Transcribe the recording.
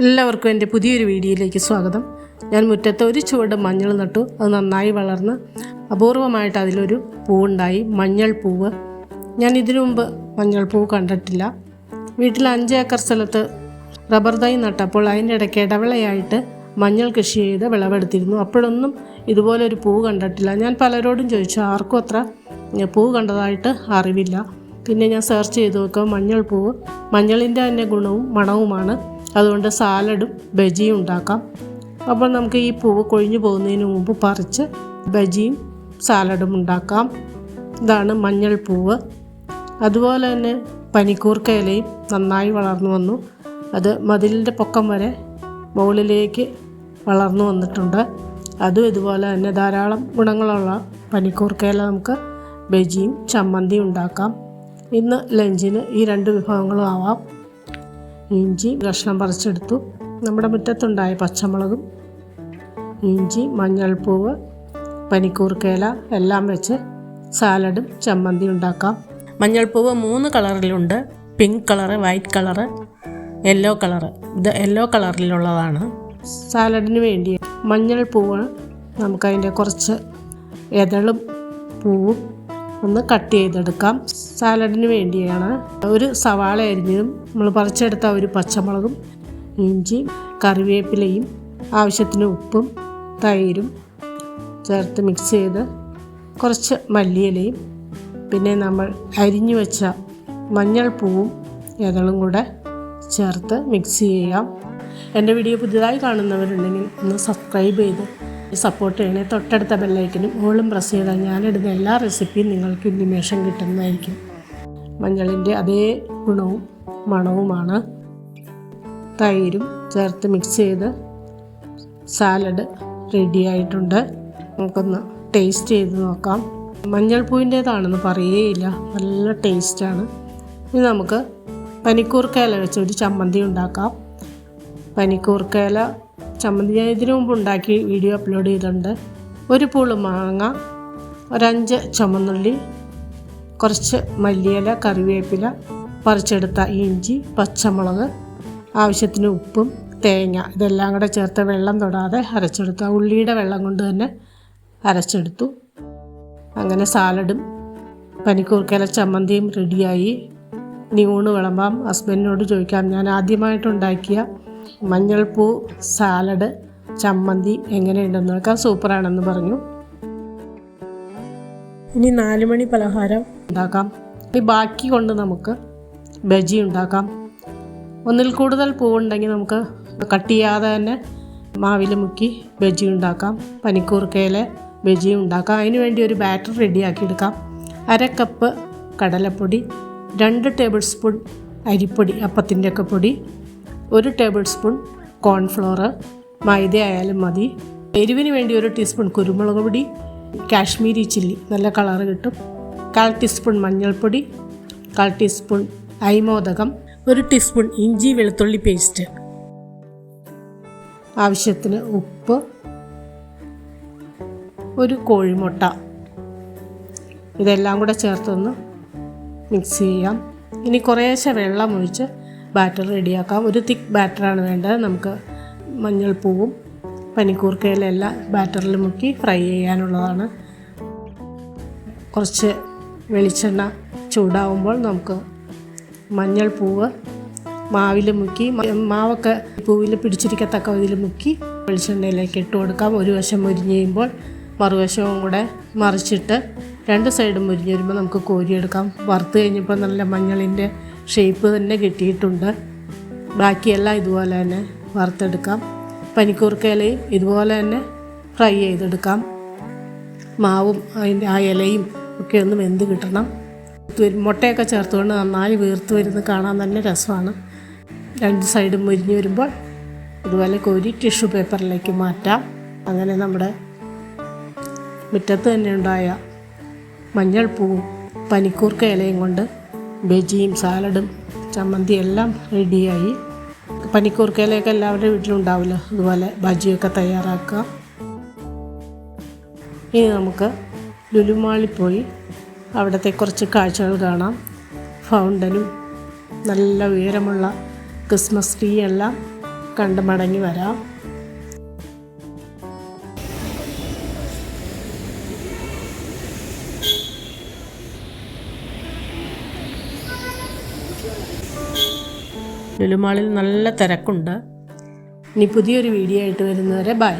എല്ലാവർക്കും എന്റെ പുതിയൊരു വീഡിയോയിലേക്ക് സ്വാഗതം. ഞാൻ മുറ്റത്ത് ഒരു ചുവട് മഞ്ഞൾ നട്ടു. അത് നന്നായി വളർന്ന് അപൂർവമായിട്ട് അതിലൊരു പൂവുണ്ടായി. മഞ്ഞൾ പൂവ്. ഞാൻ ഇതിനു മുമ്പ് മഞ്ഞൾ പൂവ് കണ്ടിട്ടില്ല. വീട്ടിൽ അഞ്ച് ഏക്കർ സ്ഥലത്ത് റബ്ബർ തൈ നട്ടപ്പോൾ അതിന്റെ ഇടയ്ക്ക് ഇടവിളയായിട്ട് മഞ്ഞൾ കൃഷി ചെയ്ത് വിളവെടുത്തിരുന്നു. അപ്പോഴൊന്നും ഇതുപോലൊരു പൂവ് കണ്ടിട്ടില്ല. ഞാൻ പലരോടും ചോദിച്ചു ആർക്കും അത്ര പൂവ് കണ്ടതായിട്ട് അറിവില്ല പിന്നെ ഞാൻ സെർച്ച് ചെയ്ത് നോക്കുക മഞ്ഞൾ പൂവ്. മഞ്ഞളിന്റെ തന്നെ ഗുണവും മണവുമാണ്. അതുകൊണ്ട് സാലഡും ബജിയും ഉണ്ടാക്കാം. അപ്പോൾ നമുക്ക് ഈ പൂവ് കൊഴിഞ്ഞു പോകുന്നതിന് മുമ്പ് പറിച്ച് ബജിയും സാലഡും ഉണ്ടാക്കാം. ഇതാണ് മഞ്ഞൾ പൂവ്. അതുപോലെ തന്നെ പനിക്കൂർക്ക ഇലയും നന്നായി വളർന്നു വന്നു. അത് മതിലിന്റെ പൊക്കം വരെ മുകളിലേക്ക് വളർന്നു വന്നിട്ടുണ്ട്. അതും ഇതുപോലെ തന്നെ ധാരാളം ഗുണങ്ങളുള്ള പനിക്കൂർക്ക ഇല നമുക്ക് ബജിയും ചമ്മന്തിയും ഉണ്ടാക്കാം. ഇന്ന് ലഞ്ചിന് ഈ രണ്ട് വിഭവങ്ങളും ആവാം. ഇഞ്ചി കഷ്ണം പറിച്ചെടുത്തു. നമ്മുടെ മുറ്റത്തുണ്ടായ പച്ചമുളകും ഇഞ്ചി മഞ്ഞൾപ്പൂവ് പനിക്കൂർക്കേല എല്ലാം വെച്ച് സാലഡും ചമ്മന്തി ഉണ്ടാക്കാം. മഞ്ഞൾപ്പൂവ് മൂന്ന് കളറിലുണ്ട്. Pink colour white colour yellow colour. ഇത് യെല്ലോ കളറിലുള്ളതാണ്. സാലഡിന് വേണ്ടി മഞ്ഞൾപ്പൂവ് നമുക്കതിന്റെ കുറച്ച് എതളും പൂവും ഒന്ന് കട്ട് ചെയ്തെടുക്കാം. സാലഡിന് വേണ്ടിയാണ് ഒരു സവാള അരിഞ്ഞതും നമ്മൾ പറിച്ചെടുത്ത ഒരു പച്ചമുളകും ഇഞ്ചി കറിവേപ്പിലയും ആവശ്യത്തിന് ഉപ്പും തൈരും ചേർത്ത് മിക്സ് ചെയ്ത് കുറച്ച് മല്ലിയിലയും പിന്നെ നമ്മൾ അരിഞ്ഞു വെച്ച മഞ്ഞൾപ്പൂവും ഇതളും കൂടെ ചേർത്ത് മിക്സ് ചെയ്യാം. എന്റെ വീഡിയോ പുതിയതായി കാണുന്നവരുണ്ടെങ്കിൽ ഒന്ന് സബ്സ്ക്രൈബ് ചെയ്ത് സപ്പോർട്ട് ചെയ്യണേ. തൊട്ടടുത്ത ബെല്ലൈക്കനും ഓളും പ്രസ് ചെയ്താൽ ഞാനിടുന്ന എല്ലാ റെസിപ്പിയും നിങ്ങൾക്ക് ഇന്റിമേഷൻ കിട്ടുന്നതായിരിക്കും. മഞ്ഞളിന്റെ അതേ ഗുണവും മണവുമാണ് തൈരും ചേർത്ത് മിക്സ് ചെയ്ത് സാലഡ് റെഡി ആയിട്ടുണ്ട്. നമുക്കൊന്ന് ടേസ്റ്റ് ചെയ്ത് നോക്കാം. മഞ്ഞൾപ്പൂവിന്റേതാണെന്ന് പറയേയില്ല. നല്ല ടേസ്റ്റാണ് ഇനി നമുക്ക് പനിക്കൂർക്കയില വെച്ച് ഒരു ചമ്മന്തി ഉണ്ടാക്കാം. പനിക്കൂർക്കയില ചമ്മന്തി ഞാൻ ഇതിനു മുമ്പ് ഉണ്ടാക്കി വീഡിയോ അപ്ലോഡ് ചെയ്തിട്ടുണ്ട്. ഒരു പൂൾ മാങ്ങ ഒരഞ്ച് ചുമന്നുള്ളി കുറച്ച് മല്ലിയില കറിവേപ്പില പറിച്ചെടുത്ത ഇഞ്ചി പച്ചമുളക് ആവശ്യത്തിന് ഉപ്പും തേങ്ങ ഇതെല്ലാം കൂടെ ചേർത്ത് വെള്ളം തൊടാതെ അരച്ചെടുത്തു. ഉള്ളിയുടെ വെള്ളം കൊണ്ട് തന്നെ അരച്ചെടുത്തു. അങ്ങനെ സാലഡും പനിക്കൂർക്കയില ചമ്മന്തിയും റെഡിയായി ഇനി ഊണ് വിളമ്പാം. ഹസ്ബൻഡിനോട് ചോദിക്കാം ഞാൻ ആദ്യമായിട്ടുണ്ടാക്കിയ മഞ്ഞൾപ്പൂ സാലഡ് ചമ്മന്തി എങ്ങനെയുണ്ടെന്ന് നോക്കാം. സൂപ്പറാണെന്ന് പറഞ്ഞു. ഇനി നാല് മണി പലഹാരം. ഉണ്ടാക്കാം. ഈ ബാക്കി കൊണ്ട് നമുക്ക് ബജി ഉണ്ടാക്കാം. ഒന്നിൽ കൂടുതൽ പൂവുണ്ടെങ്കിൽ നമുക്ക് കട്ട് ചെയ്യാതെ തന്നെ മാവിൽ മുക്കി ബജി ഉണ്ടാക്കാം. പനിക്കൂർക്കയിലെ ബജി ഉണ്ടാക്കാം. അതിന് വേണ്ടി ഒരു ബാറ്റർ റെഡിയാക്കി എടുക്കാം. അര കപ്പ് കടലപ്പൊടി രണ്ട് ടേബിൾ സ്പൂൺ അരിപ്പൊടി അപ്പത്തിന്റെ ഒക്കെ പൊടി ഒരു ടേബിൾ സ്പൂൺ കോൺഫ്ലോർ മൈദ ആയാലും മതി. എരിവിന് വേണ്ടി ഒരു ടീസ്പൂൺ കുരുമുളക് പൊടി കാശ്മീരി ചില്ലി നല്ല കളർ കിട്ടും. കാൽ ടീസ്പൂൺ മഞ്ഞൾപ്പൊടി കാൽ ടീസ്പൂൺ അരിമോദകം ഒരു ടീസ്പൂൺ ഇഞ്ചി വെളുത്തുള്ളി പേസ്റ്റ്. ആവശ്യത്തിന് ഉപ്പ് ഒരു കോഴിമുട്ട. ഇതെല്ലാം കൂടെ ചേർത്തൊന്ന് മിക്സ് ചെയ്യാം. ഇനി കുറേശ്ശെ വെള്ളം ഒഴിച്ച് ബാറ്റർ റെഡിയാക്കാം. ഒരു തിക്ക് ബാറ്ററാണ് വേണ്ടത്. നമുക്ക് മഞ്ഞൾപ്പൂവും പനിക്കൂർക്കയിലെല്ലാം ബാറ്ററിൽ മുക്കി ഫ്രൈ ചെയ്യാനുള്ളതാണ്. കുറച്ച് വെളിച്ചെണ്ണ ചൂടാവുമ്പോൾ നമുക്ക് മഞ്ഞൾപ്പൂവ് മാവിൽ മുക്കി മാവൊക്കെ പൂവിൽ പിടിച്ചിരിക്കത്തക്ക ഇതിൽ മുക്കി വെളിച്ചെണ്ണയിലേക്ക് ഇട്ട് കൊടുക്കാം. ഒരു വശം മുരിഞ്ഞ് കഴിയുമ്പോൾ മറുവശവും കൂടെ മറിച്ചിട്ട് രണ്ട് സൈഡും മുരിഞ്ഞ് വരുമ്പോൾ നമുക്ക് കോരിയെടുക്കാം. വറുത്ത് കഴിഞ്ഞപ്പോൾ നല്ല മഞ്ഞളിന്റെ ഷേപ്പ് തന്നെ കിട്ടിയിട്ടുണ്ട്. ബാക്കിയെല്ലാം ഇതുപോലെ തന്നെ വറുത്തെടുക്കാം. പനിക്കൂർക്കയിലയും ഇതുപോലെ തന്നെ ഫ്രൈ ചെയ്തെടുക്കാം. മാവും അതിന്റെ ആ ഇലയും ഒക്കെ ഒന്ന് വെന്ത് കിട്ടണം. മുട്ടയൊക്കെ ചേർത്തുകൊണ്ട് നന്നായി വീർത്ത് വരുന്നത് കാണാൻ തന്നെ രസമാണ്. രണ്ട് സൈഡും മുരിഞ്ഞ് വരുമ്പോൾ ഇതുപോലെ കോരി ടിഷ്യൂ പേപ്പറിലേക്ക് മാറ്റാം. അങ്ങനെ നമ്മുടെ മുറ്റത്ത് തന്നെ ഉണ്ടായ മഞ്ഞൾപ്പൂവും പനിക്കൂർക്ക ഇലയും കൊണ്ട് ബജിയും സാലഡും ചമ്മന്തി എല്ലാം റെഡിയായി. പനിക്കൂർക്ക ഇലയൊക്കെ എല്ലാവരുടെ വീട്ടിലുണ്ടാവില്ല? അതുപോലെ ബജിയൊക്കെ തയ്യാറാക്കാം ഇനി നമുക്ക് ലുലുമാളിൽ പോയി അവിടുത്തെ കുറച്ച് കാഴ്ചകൾ കാണാം. ഫൗണ്ടനും നല്ല ഉയരമുള്ള ക്രിസ്മസ് ട്രീ എല്ലാം കണ്ട് മടങ്ങി വരാം. ലുലുമാളിൽ നല്ല തിരക്കുണ്ട്. ഇനി പുതിയൊരു വീഡിയോ ആയിട്ട് വരുന്നവരെ ബൈ.